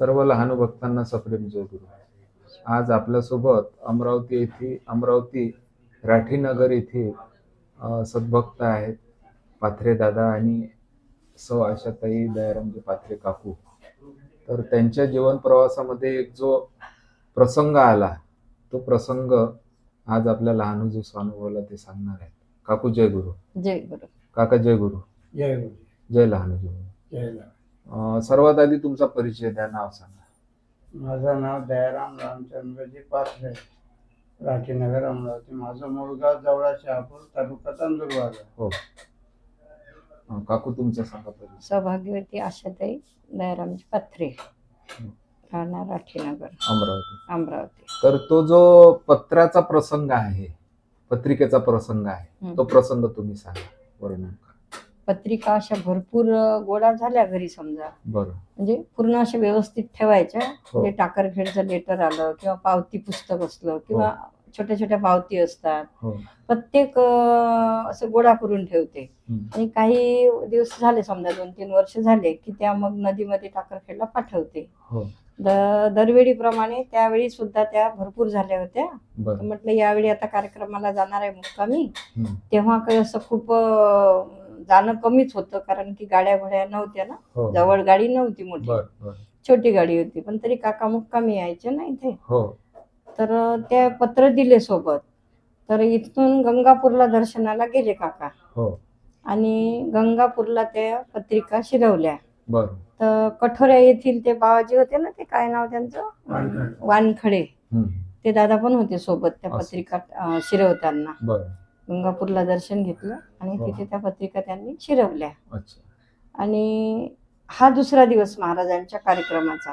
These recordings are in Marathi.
सर्व लहान भक्तांना सप्रेम जय गुरु. आज आपल्यासोबत अमरावती येथे अमरावती राठीनगर येथे अ, सद्भक्त आहेत पाथरे दादा आणि सौ आशाताई दयारामजी पाथरे काकू. तर त्यांच्या जीवन प्रवासामध्ये एक जो प्रसंग आला तो प्रसंग आज आपल्या लहानूजी स्वानुभवला ते सांगणार आहेत. काकू जय गुरु. जय गुरु. काका जय गुरु. जय गुरु जय लहानूजी. जय राम. अ, सर्वात आधी तुमचा परिचय द्या नाव सांगा. माझं नाव दयाराम रामचंद्रजी पाथरे राठीनगर अमरावती. माझं मूळ गाव जवळा शहापूर तालुका तांदूरबाग हो. अ, काकू तुमचा सांगा परिचय. सौभाग्यवती आशाताई दयारामजी पत्रे राहणार राठीनगर अमरावती. अमरावती. तर तो जो पत्राचा प्रसंग आहे पत्रिकेचा प्रसंग आहे. तो प्रसंग तुम्ही सांगा वर्णन करा. पत्रिका अशा भरपूर गोळा झाल्या घरी समजा. म्हणजे पूर्ण अशा व्यवस्थित ठेवायच्या. हो. म्हणजे टाकरखेडचं लेटर आलं किंवा पावती पुस्तक असलं किंवा छोट्या छोट्या पावती असतात. हो. प्रत्येक असं गोळा करून ठेवते. आणि काही दिवस झाले समजा दोन तीन वर्ष झाले की त्या मग नदीमध्ये टाकरखेडला पाठवते. हो. दरवेळीप्रमाणे त्यावेळी सुद्धा त्या भरपूर झाल्या होत्या. म्हटलं यावेळी आता कार्यक्रमाला जाणार आहे मुक्कामी. तेव्हा काही असं खूप जाणं कमीच होतं कारण की गाड्या घोड्या नव्हत्या ना. हो. जवळ गाडी नव्हती मोठी. बर बर. छोटी गाडी होती पण तरी काका मुक्कामी यायचे ना इथे. हो. तर ते पत्र दिले सोबत. तर इथून गंगापूरला दर्शनाला गेले काका. हो. आणि गंगापूरला त्या पत्रिका शिरवल्या. बर. तर कठोऱ्या येथील ते बाबाजी होते ना ते काय नाव त्यांचं? वानखडे. वानखडे. हम्म. ते दादा पण होते सोबत त्या असं. पत्रिका अं, शिरवताना. बर. गंगापूरला दर्शन घेतलं आणि हो. तिथे त्या पत्रिका त्यांनी शिरवल्या. आणि हा दुसरा दिवस महाराजांच्या कार्यक्रमाचा.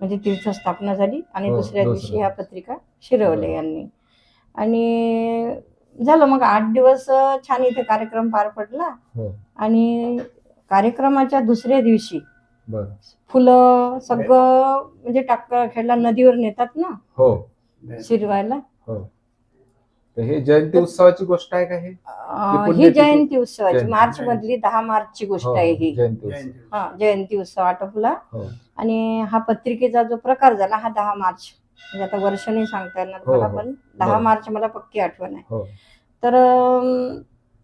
म्हणजे तीर्थस्थापना झाली आणि हो, दुसऱ्या दिवशी ह्या. पत्रिका शिरवल्या. यांनी. आणि झालं मग आठ दिवस छान इथे कार्यक्रम पार पडला. हो. आणि कार्यक्रमाच्या दुसऱ्या दिवशी फुलं सगळं म्हणजे टाक खेळला नदीवर नेतात ना? हो. शिरवायला. हो. तर हे जयंती उत्सवाची गोष्ट आहे का हे? ही जयंती उत्सवाची. जयंती. मार्च मधली दहा मार्चची गोष्ट हो, आहे ही. जयंती उत्सव. जयंती. हा जयंती उत्सव आटोपला. हो. आणि हा पत्रिकेचा जो प्रकार झाला हा दहा मार्च. म्हणजे आता वर्ष नाही सांगता येणार हो, मला हो. पण दहा. मार्च मला पक्की आठवण आहे. हो. तर अं,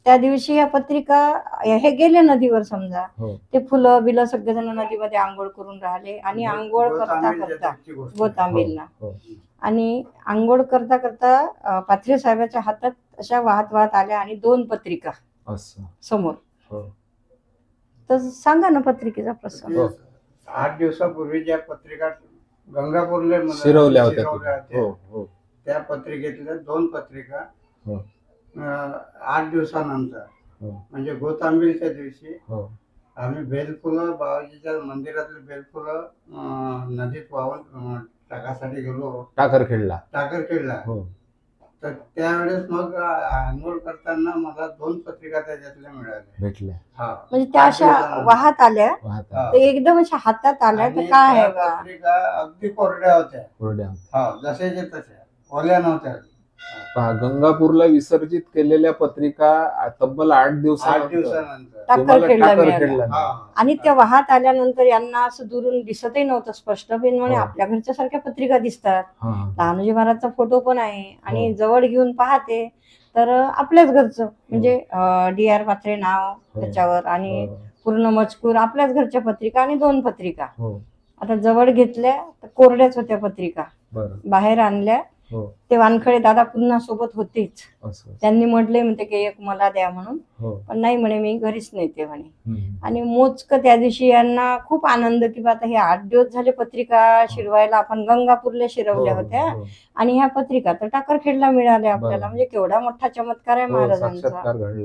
त्या दिवशी या पत्रिका हे गेले नदीवर समजा. हो. ते फुलं बिलं सगळेजण नदीमध्ये आंघोळ करून राहिले आणि आंघोळ करता करता गोष्ट. गोतांबीलला हो आणि आंघोळ करता करता अं, पाथरे साहेबाच्या हातात अशा वाहत वाहत आल्या आणि दोन पत्रिका असं. समोर. हो. तर सांगा ना पत्रिकेचा प्रसंग. हो. आठ दिवसापूर्वी ज्या पत्रिका गंगापूरला शिरवल्या होत्या. हो हो. त्या पत्रिकेतल्या दोन पत्रिका हो. आठ दिवसानंतर. हो. म्हणजे गोतांबीलच्या दिवशी हो. आम्ही बेलफुलं बाबाजीच्या मंदिरातली बेलफुलं नदीत वाहून टाकासाठी गेलो. टाकर खेळला टाकरखेडला. हो. तर त्यावेळेस मग आंघोळ करताना मला दोन पत्रिका त्याच्यातल्या मिळाल्या. भेटल्या. हा. म्हणजे त्या अशा वाहत आल्या? वाहता एकदम अशा हातात आल्या तर आणि काय त्या आहे बा? पत्रिका अगदी कोरड्या होत्या. कोरड्या हा जसेच्या तशा ओल्या नव्हत्या. गंगापूरला विसर्जित केलेल्या पत्रिका तब्बल आठ आठ दिवसानंतर दिवसानंतर. टाकरखेडला. हा. आणि त्या वाहत आल्यानंतर यांना असं दुरून दिसतही नव्हतं स्पष्ट. पण म्हणे हो. आपल्या घरच्या सारख्या पत्रिका दिसतात. हा, हा. लहानोजी महाराजचा फोटो पण आहे. आणि हो. जवळ घेऊन पाहते. तर आपल्याच घरचं. म्हणजे डी आर पात्रे नाव त्याच्यावर आणि हो, पूर्ण मजकूर आपल्याच घरच्या पत्रिका आणि दोन पत्रिका. हो. आता जवळ घेतल्या तर कोरड्याच होत्या पत्रिका. बाहेर आणल्या हो ते वानखडे दादा पुन्हा सोबत होतेच. त्यांनी म्हटले म्हणते की एक मला द्या म्हणून. हो. पण नाही म्हणे मी घरीच नेते म्हणे. आणि मोजकं त्या दिवशी यांना खूप आनंद की आता हे आठ दिवस झाले पत्रिका शिरवायला आपण गंगापूरला शिरवल्या हो, होत्या. हो. आणि ह्या पत्रिका तर टाकरखेडला मिळाल्या आपल्याला. म्हणजे केवढा मोठा चमत्कार आहे हो, महाराजांचा.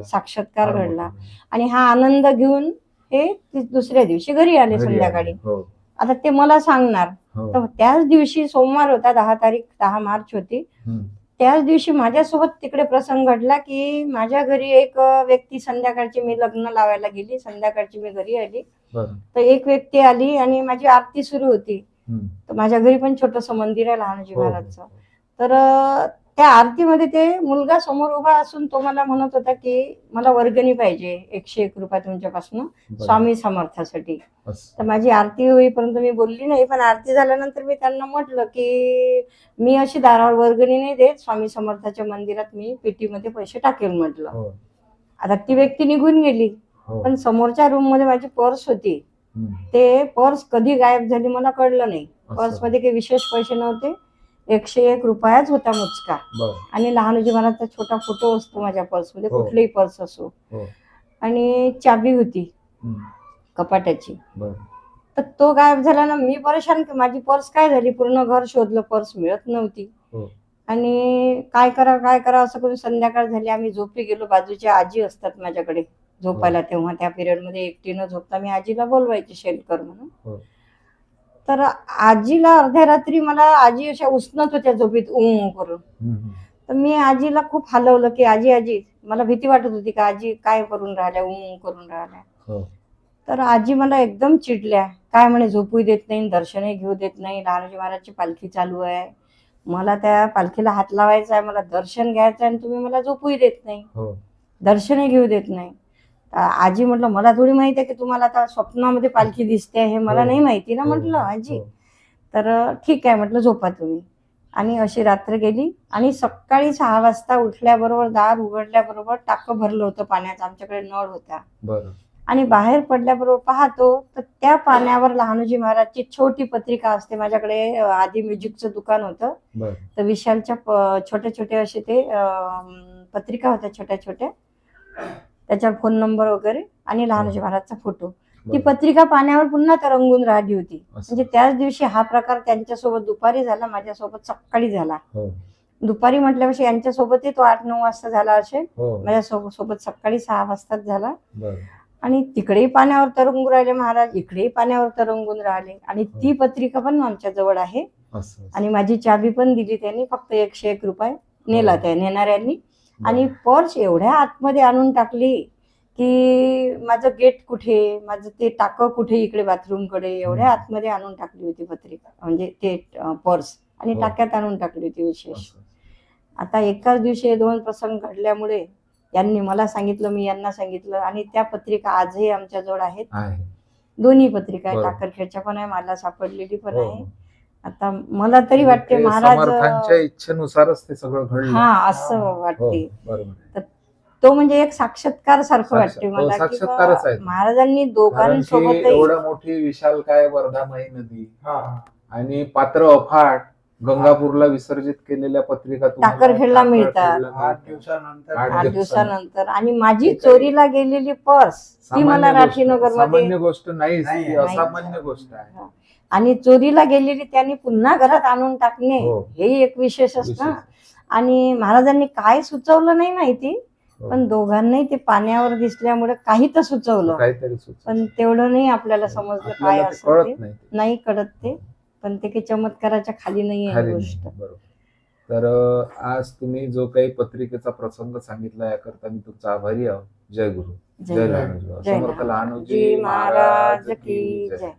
साक्षात्कार घडला. आणि हा आनंद घेऊन हे ती- दुसऱ्या दिवशी घरी आले. संध्याकाळी. हो. आता ते मला सांगणार. हो. तर त्याच दिवशी सोमवार होता दहा तारीख दहा मार्च होती. हम्म. त्याच दिवशी माझ्यासोबत तिकडे प्रसंग घडला की माझ्या घरी एक अ, व्यक्ती संध्याकाळची मी लग्न लावायला गेली. संध्याकाळची मी घरी आली. बरं. तर एक व्यक्ती आली आणि माझी आरती सुरू होती. हम्म. तर माझ्या घरी पण छोटस मंदिर आहे लहानजी हो, महाराजचं. तर अ, त्या आरतीमध्ये ते मुलगा समोर उभा असून तो मला म्हणत होता की मला वर्गणी पाहिजे एकशे एक रुपये तुमच्यापासून. स्वामी समर्थासाठी. तर माझी आरती होईपर्यंत मी बोलली नाही पण आरती झाल्यानंतर मी त्यांना म्हटलं की मी अशी दारावर वर्गणी नाही देत स्वामी समर्थाच्या मंदिरात मी पेटीमध्ये पैसे टाकेल म्हटलं हो आता ती व्यक्ती निघून गेली हो पण समोरच्या रूममध्ये माझी पर्स होती. ते पर्स कधी गायब झाली मला कळलं नाही. पर्समध्ये काही विशेष पैसे नव्हते एकशे एक रुपयाच होता मुचका. बरं. आणि लहानजी महाराजचा छोटा फोटो असतो माझ्या पर्समध्ये हो. कुठलीही पर्स असो. हो. आणि चाबी होती. कपाटाची. तर तो गायब झाला ना मी परेशान की माझी पर्स काय झाली? पूर्ण घर शोधलं पर्स मिळत नव्हती. हो. आणि काय करा काय करा असं करून संध्याकाळ झाली. आम्ही झोपी गेलो बाजूच्या आजी असतात माझ्याकडे. झोपायला तेव्हा त्या पिरियडमध्ये एकटीनं झोपता मी आजीला बोलवायची शेलकर म्हणून. तर आजीला अर्ध्या रात्री मला आजी अशा उष्णत होत्या झोपीत ऊ करून. तर मी आजीला खूप हलवलं की आजी आजी मला भीती वाटत होती का आजी काय करून राहिल्या ऊ करून राहिल्या? हो. तर आजी मला एकदम चिडल्या काय म्हणे झोपू देत नाही दर्शनही घेऊ देत नाही लहानजी महाराजची पालखी चालू आहे. मला त्या पालखीला हात लावायचा आहे मला दर्शन घ्यायचं आहे आणि तुम्ही मला झोपूही देत नाही. हो. दर्शनही घेऊ देत नाही. आजी म्हटलं मला थोडी माहिती आहे की तुम्हाला आता स्वप्नामध्ये पालखी दिसते हे मला हो. नाही माहिती ना हो. म्हटलं आजी हो. तर ठीक आहे म्हटलं झोपा तुम्ही आणि अशी रात्र गेली आणि सकाळी सहा वाजता उठल्याबरोबर दार उघडल्याबरोबर टाकं भरलं होतं पाण्याचं आमच्याकडे नळ होता आणि बाहेर पडल्याबरोबर पाहतो तर त्या पाण्यावर लहानोजी महाराजची छोटी पत्रिका असते माझ्याकडे आधी म्युझिकचं दुकान होतं बरं तर विशालच्या छोटे छोटे असे ते पत्रिका होत्या छोट्या छोट्या त्याच्यावर फोन नंबर वगैरे आणि लहानोजी महाराजचा फोटो ती. पत्रिका पाण्यावर पुन्हा तरंगून राहिली होती. असं. म्हणजे त्याच दिवशी हा प्रकार त्यांच्यासोबत दुपारी झाला माझ्यासोबत सकाळी झाला. हो. दुपारी म्हटल्यापेक्षा यांच्यासोबतही तो आठ नऊ वाजता झाला असेल. हो. माझ्या सोबत सकाळी सहा वाजताच झाला. आणि तिकडेही पाण्यावर तरंगून राहिले महाराज इकडेही पाण्यावर तरंगून राहिले. आणि ती पत्रिका पण आमच्या जवळ आहे. असं आणि माझी चाबी पण दिली त्यांनी फक्त एकशे एक रुपये नेला त्या नेणाऱ्यांनी. आणि पर्स एवढ्या आतमध्ये आणून टाकली की माझं गेट कुठे माझं ते टाकं कुठे इकडे बाथरूमकडे एवढ्या. आतमध्ये आणून टाकली होती पत्रिका म्हणजे ते पर्स आणि. टाक्यात आणून टाकली होती विशेष. आता एकाच दिवशी दोन प्रसंग घडल्यामुळे यांनी मला सांगितलं मी यांना सांगितलं आणि त्या पत्रिका आजही आमच्या जवळ आहेत आहे दोन्ही पत्रिका आहे. टाकरखेडच्या पण आहे मला सापडलेली पण हो, आहे हो. आता मला तरी वाटते ते महाराज समर्थांच्या इच्छेनुसारच ते सगळं घडलं. हा असं हो वाटते. बरोबर. तो म्हणजे एक साक्षात्कार सारखं साक्षात- वाटते हो, मला की साक्षात्कारच बा आहे. महाराजांनी कारण की दोघांसोबतही एवढं मोठी विशाल काय वर्धामाई नदी? हा. हा आणि पात्र अफाट गंगापूरला विसर्जित केलेल्या पत्रिका तुम्हाला टाकरखेडला मिळतात. टाकरखेडला आठ मिळतात. दिवसानंतर. आठ आठ दिवस- दिवसानंतर. आणि माझी चोरीला गेलेली पर्स ती मला सामान्य गोष्ट- राठीनगरमध्ये सामान्य गोष्ट नाही, ती नाही. असामान्य गोष्ट आहे. आणि चोरीला गेलेली त्यांनी पुन्हा घरात आणून टाकणे हो. हेही एक ना विशेष. आणि महाराजांनी काय सुचवलं नाही माहिती हो. पण दोघांनाही ते पाण्यावर दिसल्यामुळे काही तर सुचवलं. काहीतरी सुचत पण तेवढं नाही आपल्याला समजलं काय आपल्याला ते असं ते. कळत नाही नाही कळत ते. पण ते काही चमत्काराच्या खाली नाही आहे खाली ही नाही. गोष्ट. बरोबर. तर अं, आज तुम्ही जो काही पत्रिकेचा प्रसंग सांगितला याकरता मी तुमचा आभारी आहोत. जय गुरु. जय. लहानोजी जय समर्थ लहानोजी महाराज की जय.